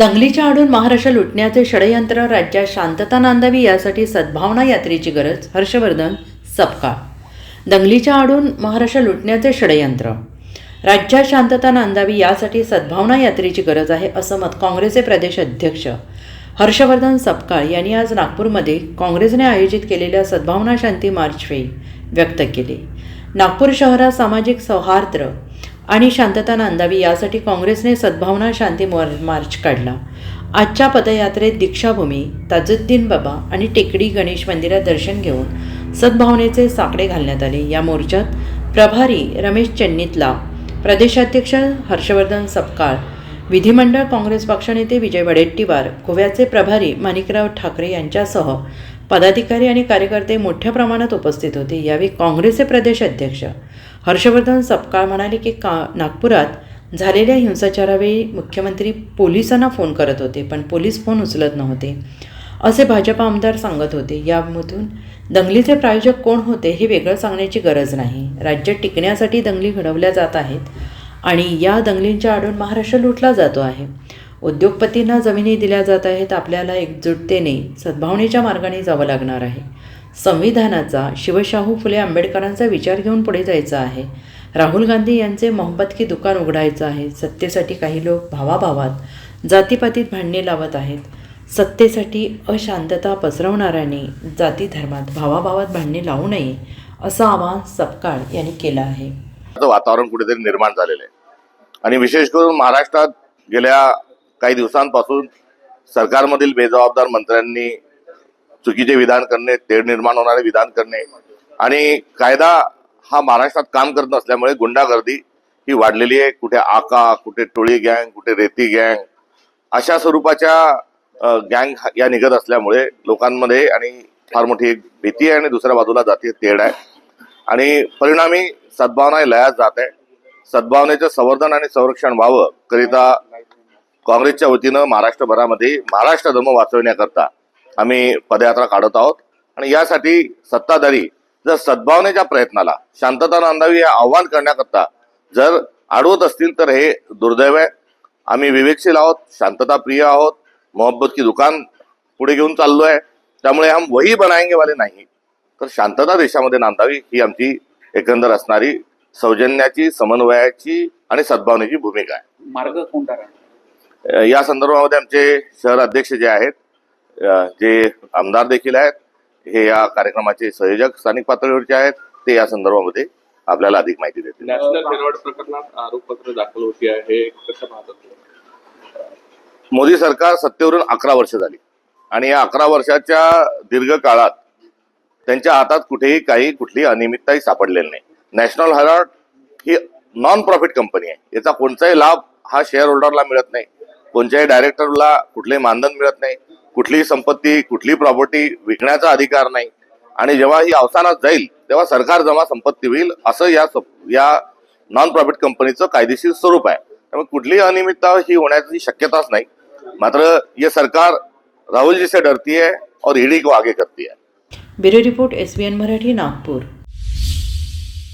दंगलीच्या आडून महाराष्ट्र लुटण्याचे षडयंत्र राज्यात शांतता नांदावी यासाठी सद्भावना यात्रेची गरज हर्षवर्धन सपकाळ दंगलीच्या आडून महाराष्ट्र लुटण्याचे षडयंत्र. राज्यात शांतता नांदावी यासाठी सद्भावना यात्रेची गरज आहे असं मत काँग्रेसचे प्रदेश अध्यक्ष हर्षवर्धन सपकाळ यांनी आज नागपूरमध्ये काँग्रेसने आयोजित केलेल्या सद्भावना शांती मार्चवेळी व्यक्त केले. नागपूर शहरात सामाजिक सौहार्द आणि शांतता नांदावी यासाठी काँग्रेसने सद्भावना शांती मार्च काढला. आजच्या पदयात्रेत दीक्षाभूमी ताजुद्दीन बाबा आणि टेकडी गणेश मंदिरात दर्शन घेऊन सद्भावनेचे साकडे घालण्यात आले. या मोर्चात प्रभारी रमेश चेन्नीतला प्रदेशाध्यक्ष हर्षवर्धन सपकाळ विधिमंडळ काँग्रेस पक्षनेते विजय वडेट्टीवार गोव्याचे प्रभारी माणिकराव ठाकरे यांच्यासह पदाधिकारी आणि कार्यकर्ते मोठ्या प्रमाणात उपस्थित होते. यावेळी काँग्रेसचे प्रदेश अध्यक्ष हर्षवर्धन सपकाळ म्हणाले की का नागपुरात झालेल्या हिंसाचारावेळी मुख्यमंत्री पोलिसांना फोन करत होते पण पोलीस फोन उचलत नव्हते असे भाजप आमदार सांगत होते. यामधून दंगलीचे प्रायोजक कोण होते हे वेगळं सांगण्याची गरज नाही. राज्यात टिकण्यासाठी दंगली घडवल्या जात आहेत आणि या दंगलींच्या आडून महाराष्ट्र लुटला जातो आहे. उद्योगपतींना जमिनी दिल्या जात आहेत आपल्याला एकजुटतेने सद्भावनेच्या मार्गाने जावं लागणार आहे. संविधानाचा शिवशाहू फुले आंबेडकरांचा विचार घेऊन पुढे जायचा आहे. राहुल गांधी यांचे मोहब्बत की दुकान उघडायचं आहे सत्तेसाठी काही लोक भावाभावात जातीपातीत भांडणे लावत आहेत. सत्तेसाठी अशांतता पसरवणाऱ्याने जाती धर्मात भावाभावात भांडणे लावू नये असं आवाहन सपकाळ यांनी केलं आहे. असं वातावरण कुठेतरी निर्माण झालेलं आहे. आणि विशेष करून महाराष्ट्रात गेल्या काही दिवसांपासून सरकारमधील बेजबाबदार मंत्र्यांनी चुकीचे विधान करणे तेढ निर्माण होणारे विधान करणे आणि कायदा हा महाराष्ट्रात काम करत नसल्यामुळे गुंडागर्दी ही वाढलेली आहे. कुठे आका कुठे टोळी गँग कुठे रेती गँग अशा स्वरूपाच्या गँग या निघत असल्यामुळे लोकांमध्ये आणि फार मोठी एक भीती आहे आणि दुसऱ्या बाजूला जातीय तेढ आहे. आणि परिणामी सद्भावना लयात जात आहे. सद्भावनेचं संवर्धन आणि संरक्षण व्हावं करिता काँग्रेसच्या वतीनं महाराष्ट्रभरामध्ये महाराष्ट्र धर्म वाचवण्याकरता आम्ही पदयात्रा काढत आहोत. आणि यासाठी सत्ताधारी जर सद्भावनेच्या प्रयत्नाला शांतता नांदावी हे आव्हान करण्याकरता जर अडवत असतील तर हे दुर्दैव आहे. आम्ही विवेकशील आहोत शांतता प्रिय आहोत मोहब्बत की दुकान पुढे घेऊन चाललो आहे. त्यामुळे हम वही बनाएंगे वाले नाही. तर शांतता देशामध्ये नांदावी ही आमची एकंदर असणारी सौजन्याची समन्वयाची आणि सद्भावनेची भूमिका आहे. मार्ग कोणता या संदर्भामध्ये आमचे शहर अध्यक्ष जे आहेत जे आमदार देखील आहेत हे या कार्यक्रमाचे संयोजक स्थानिक पातळीवरचे आहेत ते या संदर्भामध्ये आपल्याला अधिक माहिती देतील. नॅशनल हेरॉड प्रकरणात आरोपपत्र दाखल होती आहे कसं पाहतात तुम्ही? मोदी सरकार सत्तेवरून अकरा वर्ष झाली आणि या अकरा वर्षाच्या दीर्घ काळात त्यांच्या हातात कुठेही काही कुठली अनियमितताही सापडलेली नाही. नॅशनल हेरॉड ही नॉन प्रॉफिट कंपनी आहे. याचा कोणताही लाभ हा शेअर होल्डरला मिळत नाही. कोणत्याही डायरेक्टरला कुठलेही मानधन मिळत नाही कुठलीही संपत्ती कुठलीही प्रॉपर्टी विकण्याचा अधिकार नाही. आणि जेव्हा ही अवसानात जाईल तेव्हा सरकार जमा संपत्ती होईल असं या या नॉन प्रॉफिट कंपनीचं कायदेशीर स्वरूप आहे. त्यामुळे कुठलीही अनियमितता ही होण्याची शक्यताच नाही. मात्र ये सरकार राहुल जी से डरती है और ईडी को आगे करती है bureau report S B N Marathi Nagpur.